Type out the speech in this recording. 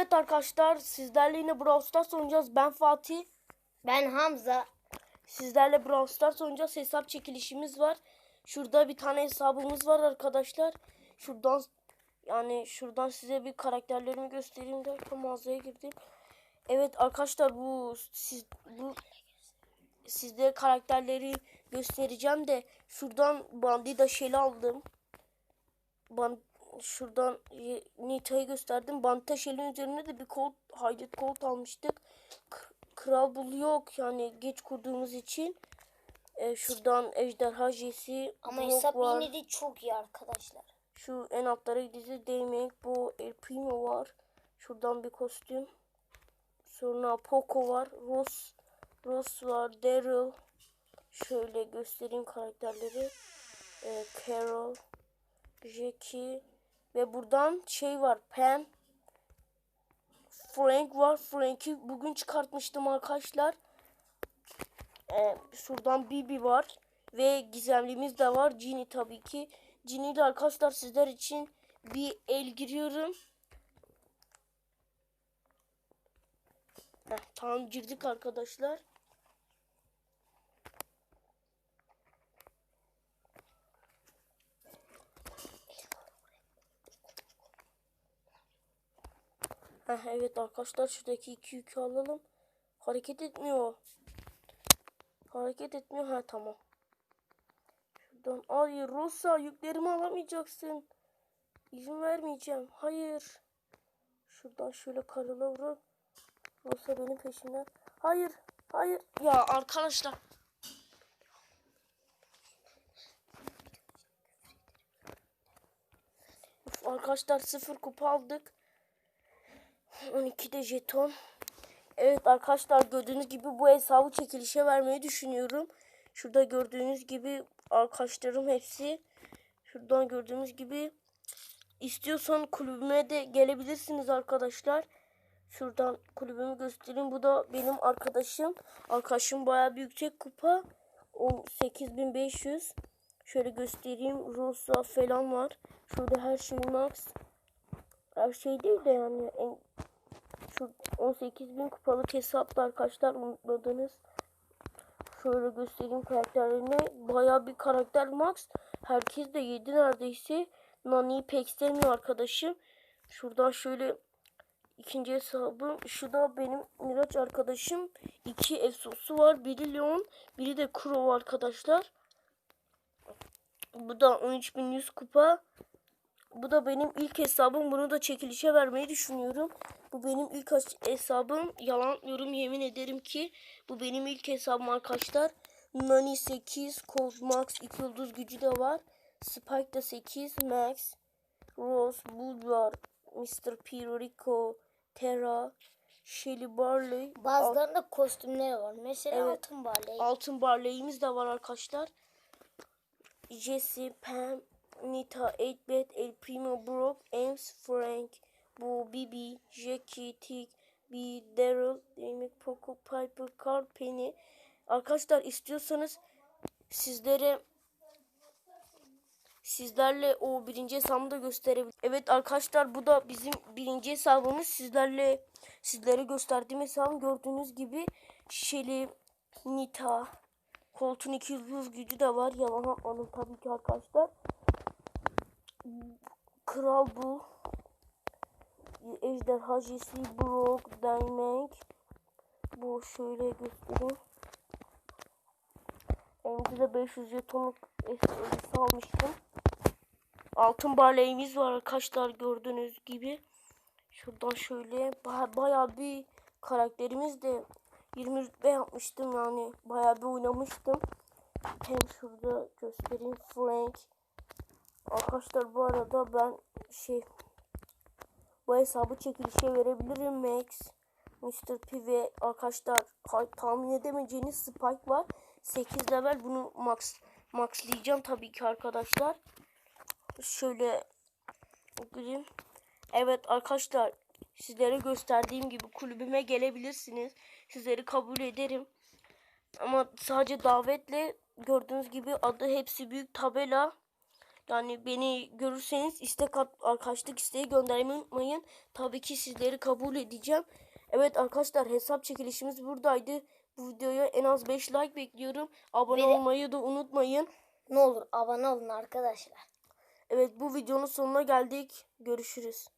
Evet arkadaşlar sizlerle yine Brawl Stars oynayacağız. Ben Fatih. Ben Hamza. Sizlerle Brawl Stars oynayacağız. Hesap çekilişimiz var. Şurada bir tane hesabımız var arkadaşlar. Şuradan yani şuradan size bir karakterlerimi göstereyim derken mağazaya girdim. Evet arkadaşlar bu siz bu sizde karakterleri göstereceğim de şuradan Bandida Shell'i aldım. Ban şuradan e, Nita'yı gösterdim. Bandita Shell'in üzerine de bir kol Haydet Colt almıştık. Kral Bul yok yani geç kurduğumuz için. E, şuradan Ejderha Jesse Ama hesap var. yine de çok iyi arkadaşlar. Şu en altlara gideceğiz. Daymek, bu El Primo var. Şuradan bir kostüm. Sonra Poco var. Ross, Ross var. Daryl. Şöyle göstereyim karakterleri. Ee, Carol. Jackie. Ve buradan şey var. Pam. Frank var. Frank'i bugün çıkartmıştım arkadaşlar. Ee, şuradan Bibi var. Ve gizemlimiz de var. Ginny tabii ki. Ginny ile arkadaşlar sizler için bir el giriyorum. Heh, tamam girdik arkadaşlar. Heh, evet arkadaşlar şuradaki iki yükü alalım. Hareket etmiyor. Hareket etmiyor. Ha tamam. Şuradan ay Rosa yüklerimi alamayacaksın. İzin vermeyeceğim. Hayır. Şuradan şöyle karıla vurup Rosa benim peşimden. Hayır. Hayır. Ya arkadaşlar. Arkadaşlar sıfır kupa aldık. 12'de jeton. Evet arkadaşlar gördüğünüz gibi bu hesabı çekilişe vermeyi düşünüyorum. Şurada gördüğünüz gibi arkadaşlarım hepsi. Şuradan gördüğünüz gibi istiyorsan kulübüme de gelebilirsiniz arkadaşlar. Şuradan kulübümü göstereyim. Bu da benim arkadaşım. Arkadaşım bayağı bir yüksek kupa. 8500. Şöyle göstereyim. Rosa falan var. Şurada her şey max. Her şey değil de yani en şu 18.000 kupalık hesapta arkadaşlar unutmadınız. Şöyle göstereyim karakterlerini. Baya bir karakter max. Herkes de yedi neredeyse. Nani'yi pek sevmiyor arkadaşım. Şuradan şöyle ikinci hesabım. Şu da benim Miraç arkadaşım. İki Esosu var. Biri Leon. Biri de Crow arkadaşlar. Bu da 13.100 kupa. Bu da benim ilk hesabım. Bunu da çekilişe vermeyi düşünüyorum. Bu benim ilk hesabım. Yalan yorum yemin ederim ki bu benim ilk hesabım arkadaşlar. Nani 8, Colt Max 2 yıldız gücü de var. Spike da 8, Max, Rose, Bulvar, Mr. P, Rico, Terra, Shelly Barley. Bazılarında kostümleri var. Mesela Evet. altın baley. Altın Barley'imiz de var arkadaşlar. Jesse, Pam, Nita, 8-Bit, El Primo, Brock, Ames, Frank, bu Bibi, Jackie, Tick, B, Daryl, Demek, Poco, Piper, Carl, Penny. Arkadaşlar istiyorsanız sizlere sizlerle o birinci hesabımı da gösterebilirim. Evet arkadaşlar bu da bizim birinci hesabımız. Sizlerle sizlere gösterdiğim hesabım gördüğünüz gibi Shelly, Nita, Colt'un 2 yıldız gücü de var. Yalan atmadım tabii ki arkadaşlar. Kral bu. Ejderha Jesse, Brock, Dynamic. Bu şöyle göstereyim. Elimde de 500 jetonluk esprisi almıştım. Altın barleyimiz var arkadaşlar gördüğünüz gibi. Şuradan şöyle baya, bayağı bir karakterimiz de 20 rütbe yapmıştım yani bayağı bir oynamıştım. Hem şurada göstereyim Frank. Arkadaşlar bu arada ben şey bu hesabı çekilişe verebilirim Max. Mr. P ve arkadaşlar tahmin edemeyeceğiniz Spike var. 8 level bunu max maxlayacağım tabii ki arkadaşlar. Şöyle gireyim. Evet arkadaşlar sizlere gösterdiğim gibi kulübüme gelebilirsiniz. Sizleri kabul ederim. Ama sadece davetle gördüğünüz gibi adı hepsi büyük tabela. Yani beni görürseniz istek at, arkadaşlık isteği göndermeyi unutmayın. Tabii ki sizleri kabul edeceğim. Evet arkadaşlar hesap çekilişimiz buradaydı. Bu videoya en az 5 like bekliyorum. Abone Ve de- olmayı da unutmayın. Ne olur abone olun arkadaşlar. Evet bu videonun sonuna geldik. Görüşürüz.